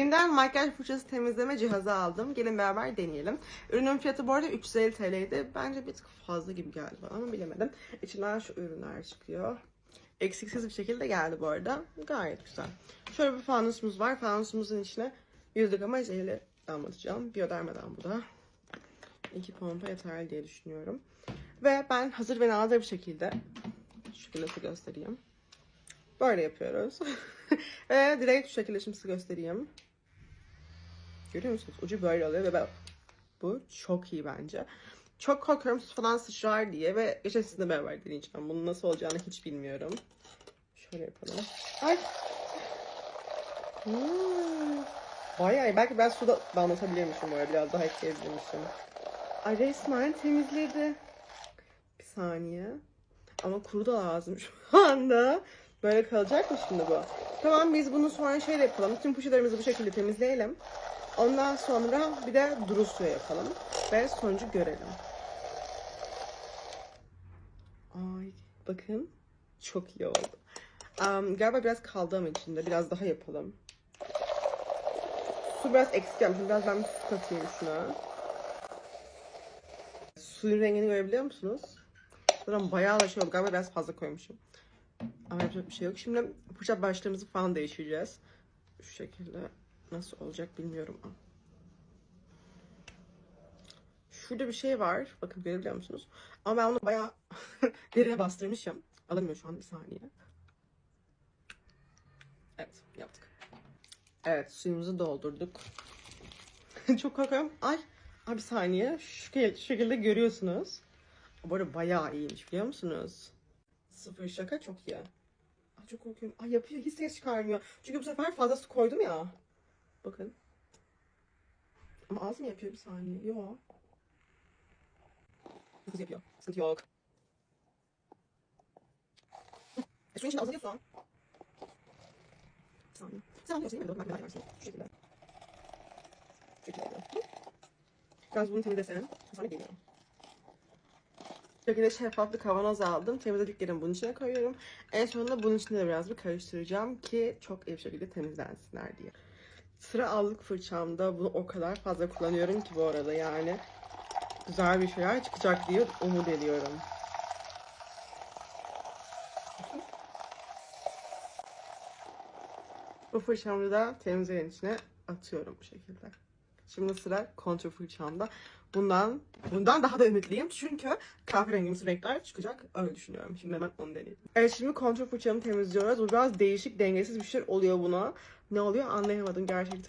Yeniden makyaj fırçası temizleme cihazı aldım. Gelin beraber deneyelim. Ürünün fiyatı bu arada 350 TL'ydi. Bence bir tık fazla gibi geldi ama bilemedim. İçinden şu ürünler çıkıyor. Eksiksiz bir şekilde geldi bu arada. Gayet güzel. Şöyle bir fanusumuz var. Fanusumuzun içine yüzlük ama jeli damlatacağım. Biyodermadan bu da. İki pompa yeterli diye düşünüyorum. Ve ben hazır ve nazır bir şekilde şu şekilde size göstereyim. Böyle yapıyoruz. ve direkt şu şekilde şimdi size göstereyim. Görüyor musunuz? Ucu böyle oluyor ve ben... bu çok iyi bence. Çok korkuyorum su falan sıçrar diye ve geçen sizinle beraber deneyeceğim. Bunun nasıl olacağını hiç bilmiyorum. Şöyle yapalım. Ay. Hmm. Bayağı. Belki ben suda damlatabilirmişim arada. Biraz daha ekleyebilirmişim. Ay resmen temizledi. Bir saniye. Ama kuru da lazım şu anda. Böyle kalacak mı şimdi bu? Tamam biz bunu sonra şöyle yapalım. Tüm poşetlerimizi bu şekilde temizleyelim. Ondan sonra bir de duru suya yapalım. Ve sonucu görelim. Ay bakın. Çok iyi oldu. Um, galiba biraz kaldı ama içinde. Biraz daha yapalım. Su biraz eksik yapmışım. Biraz ben bir su katayım şuna. Suyun rengini görebiliyor musunuz? Zaten bayağı da şey oldu. Galiba biraz fazla koymuşum. Ama yapacak bir şey yok. Şimdi fırça başlarımızı falan değiştireceğiz. Şu şekilde. Nasıl olacak bilmiyorum. Şurada bir şey var. Bakın görebiliyor musunuz? Ama ben onu bayağı deriye bastırmışım. Alamıyor şu an bir saniye. Evet yaptık. Evet suyumuzu doldurduk. Çok korkuyorum. Ay, ay bir saniye. Şu, şu şekilde görüyorsunuz. Bu arada bayağı iyiymiş biliyor musunuz? Sıfır şaka çok iyi. Ay çok korkuyorum. Ay yapıyor hiç ses çıkarmıyor. Çünkü bu sefer fazla su koydum ya. Bakın. Ama az mı yapıyor bir saniye? Yok. Çok hızlı yapıyor. Sıkıntı yok. E, suyun içinde azalıyor su. Bir saniye. Sen anlıyorsun değil mi? Bak ben versin. Şu şekilde. Şu şekilde. Biraz bunu temizleselim. Sonra geliyorum. Bu şekilde şeffaf bir kavanoz aldım. Temizlediklerimi bunun içine koyuyorum. En sonunda bunun içine de biraz bir karıştıracağım ki çok iyi bir şekilde temizlensinler diye. Sıra allık fırçamda bunu o kadar fazla kullanıyorum ki bu arada yani. Güzel bir şeyler çıkacak diye umut ediyorum. Bu fırçamı da temizleyen içine atıyorum bu şekilde. Şimdi sıra kontur fırçamda. Bundan bundan daha da ümitliyim çünkü kahverengimsi renkler çıkacak öyle düşünüyorum. Şimdi hemen onu deneyelim. Evet şimdi kontur fırçamı temizliyoruz. Bu biraz değişik dengesiz bir şey oluyor buna. Ne oluyor anlayamadım gerçekten.